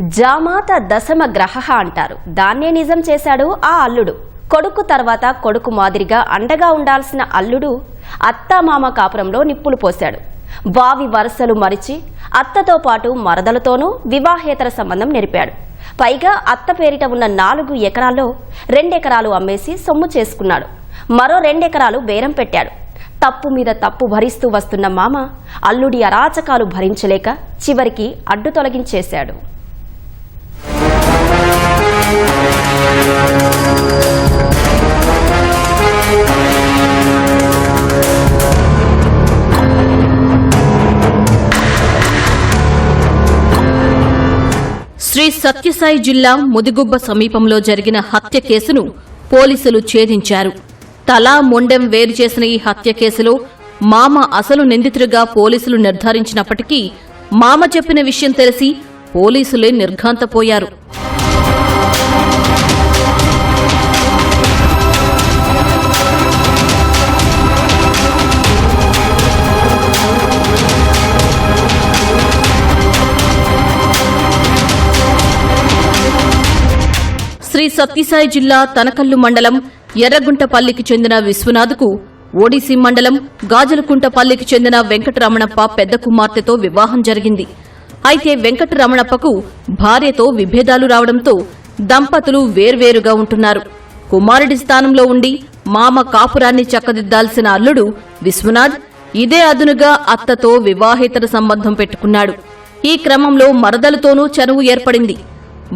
జామాత దశమ గ్రహ అంటారు. దాన్నే నిజం చేశాడు ఆ అల్లుడు. కొడుకు తర్వాత కొడుకు మాదిరిగా అండగా ఉండాల్సిన అల్లుడు అత్తమామ కాపురంలో నిప్పులు పోశాడు. బావి వరసలు మరిచి అత్తతో పాటు మరదలతోనూ వివాహేతర సంబంధం నెరిపాడు పైగా అత్త పేరిట ఉన్న నాలుగు ఎకరాల్లో రెండెకరాలు అమ్మేసి సొమ్ము చేసుకున్నాడు. మరో రెండెకరాలు బేరం పెట్టాడు. తప్పు మీద తప్పు భరిస్తూ వస్తున్న మామ అల్లుడి అరాచకాలు భరించలేక చివరికి అడ్డు తొలగించేశాడు. శ్రీ సత్యసాయి జిల్లా ముదిగుబ్బ సమీపంలో జరిగిన హత్య కేసును పోలీసులు ఛేదించారు. తలా మొండెం వేరు చేసిన ఈ హత్య కేసులో మామ అసలు నిందితుడిగా పోలీసులు నిర్ధారించినప్పటికీ మామ చెప్పిన విషయం తెలిసి పోలీసులే నిర్ఘాంతపోయారు. శ్రీ సత్యసాయి జిల్లా తనకల్లు మండలం ఎర్రగుంటపల్లికి చెందిన విశ్వనాథ్కు ఓడిసి మండలం గాజలకుంటపల్లికి చెందిన వెంకటరమణప్ప పెద్ద కుమార్తెతో వివాహం జరిగింది. అయితే వెంకటరమణప్పకు భార్యతో విభేదాలు రావడంతో దంపతులు వేర్వేరుగా ఉంటున్నారు. కుమారుడి స్థానంలో ఉండి మామ కాపురాన్ని చక్కదిద్దాల్సిన అల్లుడు విశ్వనాథ్ ఇదే అదునుగా అత్తతో వివాహేతర సంబంధం పెట్టుకున్నాడు. ఈ క్రమంలో మరదలతోనూ చనువు ఏర్పడింది.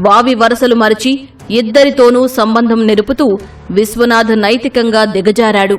వావి వరసలు మరచి ఇద్దరితోనూ సంబంధం నిలుపుతూ విశ్వనాథ్ నైతికంగా దిగజారాడు.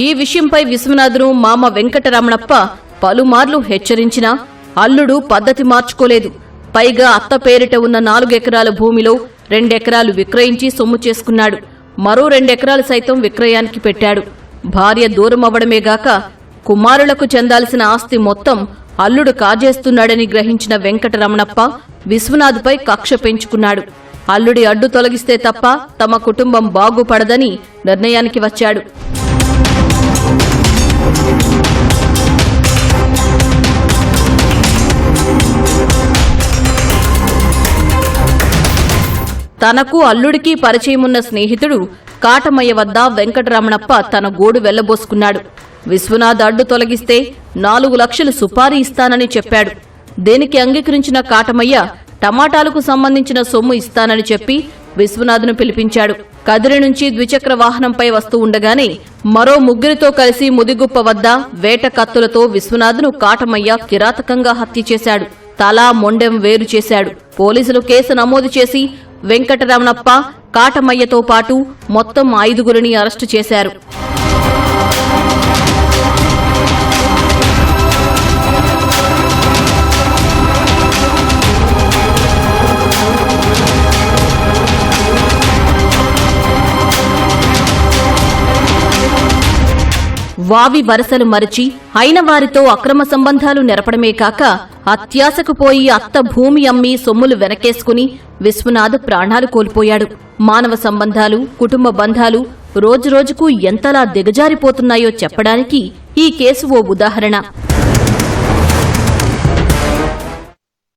ఈ విషయంపై విశ్వనాథ్ను మామ వెంకటరమణప్ప పలుమార్లు హెచ్చరించినా అల్లుడు పద్ధతి మార్చుకోలేదు. పైగా అత్త పేరిట ఉన్న నాలుగెకరాల భూమిలో రెండెకరాలు విక్రయించి సొమ్ము చేసుకున్నాడు. మరో రెండెకరాలు సైతం విక్రయానికి పెట్టాడు. భార్య దూరం అవ్వడమేగాక కుమారులకు చెందాల్సిన ఆస్తి మొత్తం అల్లుడు కాజేస్తున్నాడని గ్రహించిన వెంకటరమణప్ప విశ్వనాథ్పై కక్ష పెంచుకున్నాడు. అల్లుడి అడ్డు తొలగిస్తే తప్ప తమ కుటుంబం బాగుపడదని నిర్ణయానికి వచ్చాడు. తనకు అల్లుడికి పరిచయమున్న స్నేహితుడు కాటమయ్య వద్ద వెంకటరమణప్ప తన గోడు వెళ్ళబోసుకున్నాడు. విశ్వనాథ్ అడ్డు తొలగిస్తే నాలుగు లక్షలు సుపారీ ఇస్తానని చెప్పాడు. దేనికి అంగీకరించిన కాటమయ్య టమాటాలకు సంబంధించిన సొమ్ము ఇస్తానని చెప్పి విశ్వనాథ్ను పిలిపించాడు. కదిరి నుంచి ద్విచక్ర వాహనంపై వస్తూ ఉండగానే మరో ముగ్గురితో కలిసి ముదిగుప్ప వద్ద వేట కత్తులతో విశ్వనాథ్ను కాటమయ్య కిరాతకంగా హత్య చేశాడు. తలా మొండెం వేరు చేశాడు. పోలీసులు కేసు నమోదు చేసి వెంకటరమణప్ప కాటమయ్యతో పాటు మొత్తం ఐదుగురిని అరెస్టు చేశారు. వావి వరసలు మరచి అయిన వారితో అక్రమ సంబంధాలు నెరపడమే కాక అత్యాశకు పోయి అత్త భూమి అమ్మి సొమ్ములు వెనకేసుకుని విశ్వనాథ్ ప్రాణాలు కోల్పోయాడు. మానవ సంబంధాలు కుటుంబ బంధాలు రోజురోజుకు ఎంతలా దిగజారిపోతున్నాయో చెప్పడానికి ఈ కేసు ఓ ఉదాహరణ.